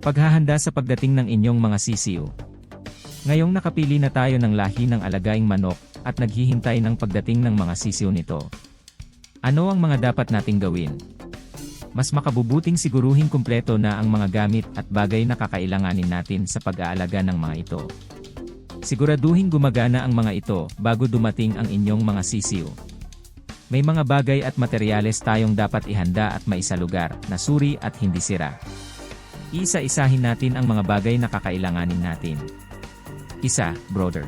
Paghahanda sa pagdating ng inyong mga sisiyo. Ngayong nakapili na tayo ng lahi ng alagaing manok at naghihintay ng pagdating ng mga sisiyo nito. Ano ang mga dapat nating gawin? Mas makabubuting siguruhin kumpleto na ang mga gamit at bagay na kakailanganin natin sa pag-aalaga ng mga ito. Siguraduhin gumagana ang mga ito bago dumating ang inyong mga sisiyo. May mga bagay at materyales tayong dapat ihanda at maisalugar na suri at hindi sira. Isa-isahin natin ang mga bagay na kakailanganin natin. Isa, brother.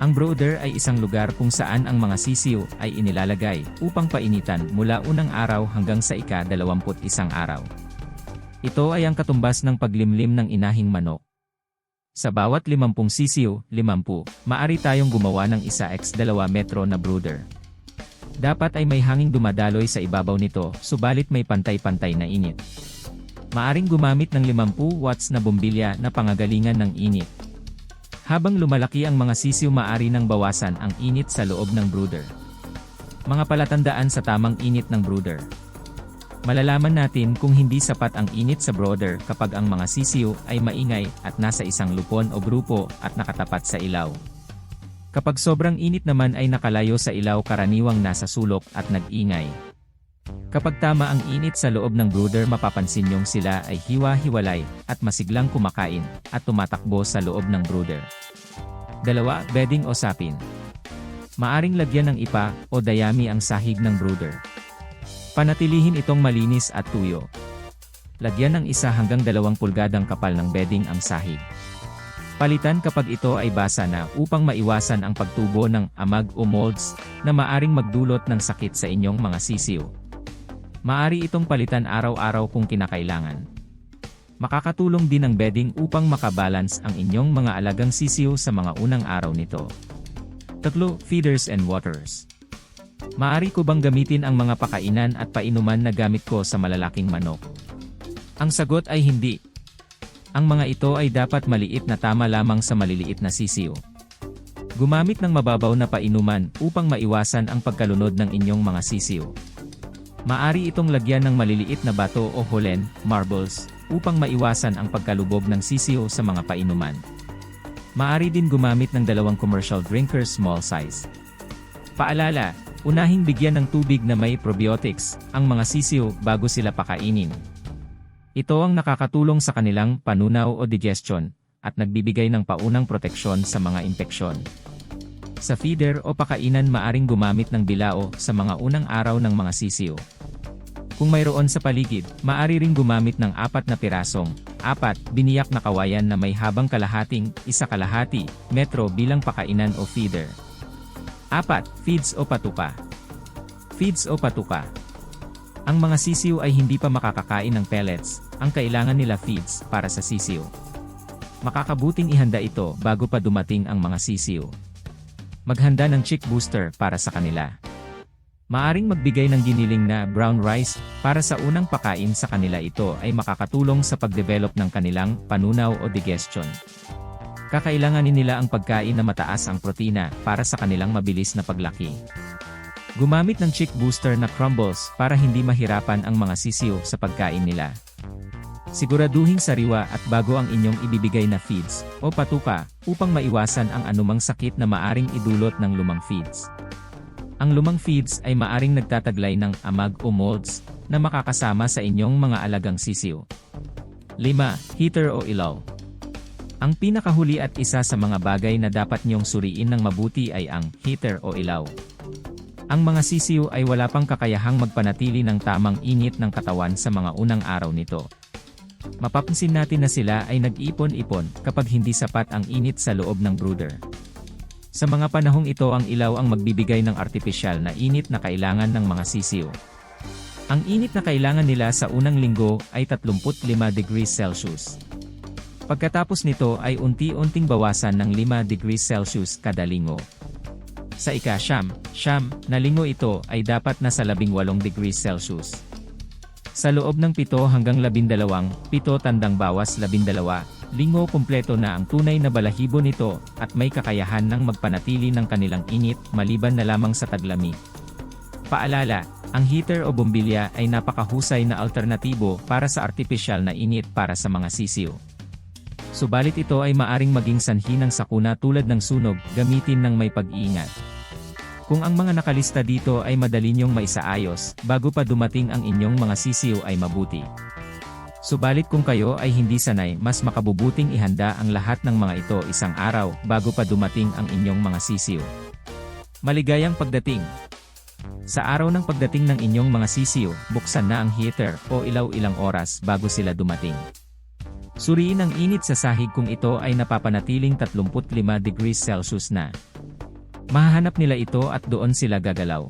Ang brother ay isang lugar kung saan ang mga sisiyo ay inilalagay upang painitan mula unang araw hanggang sa ika-21 araw. Ito ay ang katumbas ng paglimlim ng inahing manok. Sa bawat 50 sisiyo, 50, maari tayong gumawa ng isa x 2 metro na brooder. Dapat ay may hanging dumadaloy sa ibabaw nito, subalit may pantay-pantay na init. Maaring gumamit ng 50 watts na bombilya na pangagalingan ng init. Habang lumalaki ang mga sisiw maari nang bawasan ang init sa loob ng brooder. Mga palatandaan sa tamang init ng brooder. Malalaman natin kung hindi sapat ang init sa brooder kapag ang mga sisiw ay maingay at nasa isang lupon o grupo at nakatapat sa ilaw. Kapag sobrang init naman ay nakalayo sa ilaw karaniwang nasa sulok at nag-ingay. Kapag tama ang init sa loob ng brooder mapapansin nyong sila ay hiwa-hiwalay at masiglang kumakain at tumatakbo sa loob ng brooder. Dalawa, bedding o sapin. Maaring lagyan ng ipa o dayami ang sahig ng brooder. Panatilihin itong malinis at tuyo. Lagyan ng isa hanggang dalawang pulgadang kapal ng bedding ang sahig. Palitan kapag ito ay basa na upang maiwasan ang pagtubo ng amag o molds na maaring magdulot ng sakit sa inyong mga sisiw. Maari itong palitan araw-araw kung kinakailangan. Makakatulong din ang bedding upang makabalance ang inyong mga alagang sisiw sa mga unang araw nito. Tatlo, feeders and waters. Maari ko bang gamitin ang mga pakainan at painuman na gamit ko sa malalaking manok? Ang sagot ay hindi. Ang mga ito ay dapat maliit na tama lamang sa maliliit na sisiw. Gumamit ng mababaw na painuman upang maiwasan ang pagkalunod ng inyong mga sisiw. Maari itong lagyan ng maliliit na bato o holen, marbles, upang maiwasan ang pagkalubog ng sisiw sa mga painuman. Maari din gumamit ng dalawang commercial drinkers small size. Paalala, unahing bigyan ng tubig na may probiotics ang mga sisiw bago sila pakainin. Ito ang nakakatulong sa kanilang panunaw o digestion at nagbibigay ng paunang proteksyon sa mga impeksyon. Sa feeder o pakainan maaring gumamit ng bilao sa mga unang araw ng mga sisiw. Kung mayroon sa paligid, maari ring gumamit ng apat na pirasong, apat, biniyak na kawayan na may habang kalahating, isa kalahati, metro bilang pakainan o feeder. Apat, feeds o patuka. Feeds o patuka. Ang mga sisiw ay hindi pa makakakain ng pellets, ang kailangan nila feeds para sa sisiw. Makakabuting ihanda ito bago pa dumating ang mga sisiw. Maghanda ng chick booster para sa kanila. Maaring magbigay ng giniling na brown rice para sa unang pakain sa kanila ito ay makakatulong sa pagdevelop ng kanilang panunaw o digestion. Kakailanganin nila ang pagkain na mataas ang protina para sa kanilang mabilis na paglaki. Gumamit ng chick booster na crumbles para hindi mahirapan ang mga sisiw sa pagkain nila. Siguraduhing sariwa at bago ang inyong ibibigay na feeds o patuka upang maiwasan ang anumang sakit na maaring idulot ng lumang feeds. Ang lumang feeds ay maaring nagtataglay ng amag o molds na makakasama sa inyong mga alagang sisiw. 5. Heater o ilaw. Ang pinakahuli at isa sa mga bagay na dapat niyong suriin ng mabuti ay ang heater o ilaw. Ang mga sisiw ay wala pang kakayahang magpanatili ng tamang init ng katawan sa mga unang araw nito. Mapapansin natin na sila ay nag-ipon-ipon kapag hindi sapat ang init sa loob ng brooder. Sa mga panahong ito ang ilaw ang magbibigay ng artipisyal na init na kailangan ng mga sisiw. Ang init na kailangan nila sa unang linggo ay 35 degrees Celsius. Pagkatapos nito ay unti-unting bawasan ng 5 degrees Celsius kada linggo. Sa ika-siyam, siyam, na linggo ito ay dapat nasa 18 degrees Celsius. Sa loob ng 7 hanggang 12, 7 tandang bawas 12, linggo kumpleto na ang tunay na balahibo nito at may kakayahan ng magpanatili ng kanilang init maliban na lamang sa taglamig. Paalala, ang heater o bombilya ay napakahusay na alternatibo para sa artificial na init para sa mga sisiw. Subalit ito ay maaring maging sanhi ng sakuna tulad ng sunog, gamitin ng may pag-iingat. Kung ang mga nakalista dito ay madali niyong maisaayos, bago pa dumating ang inyong mga sisiw ay mabuti. Subalit kung kayo ay hindi sanay, mas makabubuting ihanda ang lahat ng mga ito isang araw bago pa dumating ang inyong mga sisiw. Maligayang pagdating! Sa araw ng pagdating ng inyong mga sisiw, buksan na ang heater o ilaw ilang oras bago sila dumating. Suriin ang init sa sahig kung ito ay napapanatiling 35 degrees Celsius na. Mahahanap nila ito at doon sila gagalaw.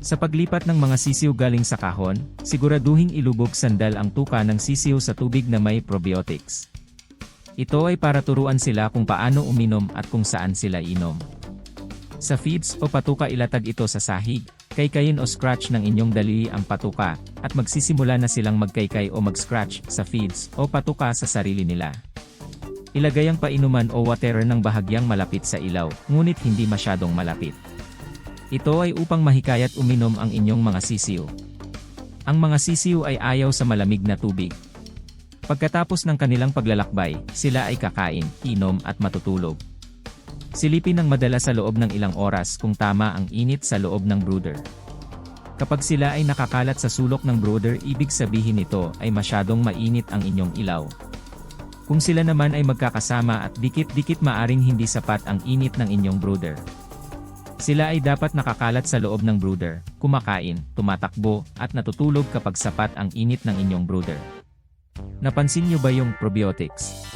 Sa paglipat ng mga sisiw galing sa kahon, siguraduhing ilubog sandal ang tuka ng sisiw sa tubig na may probiotics. Ito ay para turuan sila kung paano uminom at kung saan sila inom. Sa feeds o patuka ilatag ito sa sahig, kaykayin o scratch ng inyong daliri ang patuka, at magsisimula na silang magkaykay o mag-scratch sa feeds o patuka sa sarili nila. Ilagay ang painuman o waterer ng bahagyang malapit sa ilaw, ngunit hindi masyadong malapit. Ito ay upang mahikayat uminom ang inyong mga sisiw. Ang mga sisiw ay ayaw sa malamig na tubig. Pagkatapos ng kanilang paglalakbay, sila ay kakain, inom at matutulog. Silipin ng madala sa loob ng ilang oras kung tama ang init sa loob ng brooder. Kapag sila ay nakakalat sa sulok ng brooder ibig sabihin nito ay masyadong mainit ang inyong ilaw. Kung sila naman ay magkakasama at dikit-dikit maaring hindi sapat ang init ng inyong brooder. Sila ay dapat nakakalat sa loob ng brooder, kumakain, tumatakbo, at natutulog kapag sapat ang init ng inyong brooder. Napansin niyo ba yung probiotics?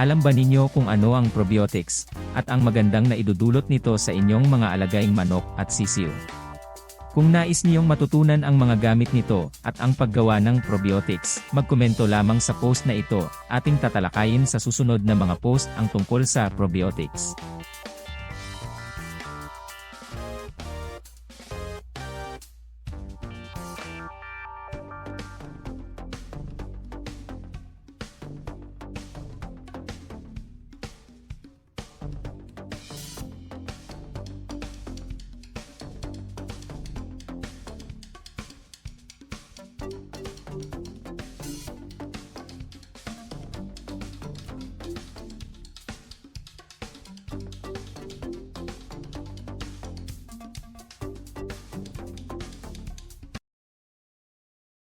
Alam ba ninyo kung ano ang probiotics, at ang magandang na idudulot nito sa inyong mga alagaing manok at sisiw? Kung nais niyong matutunan ang mga gamit nito, at ang paggawa ng probiotics, magkomento lamang sa post na ito, ating tatalakayin sa susunod na mga post ang tungkol sa probiotics.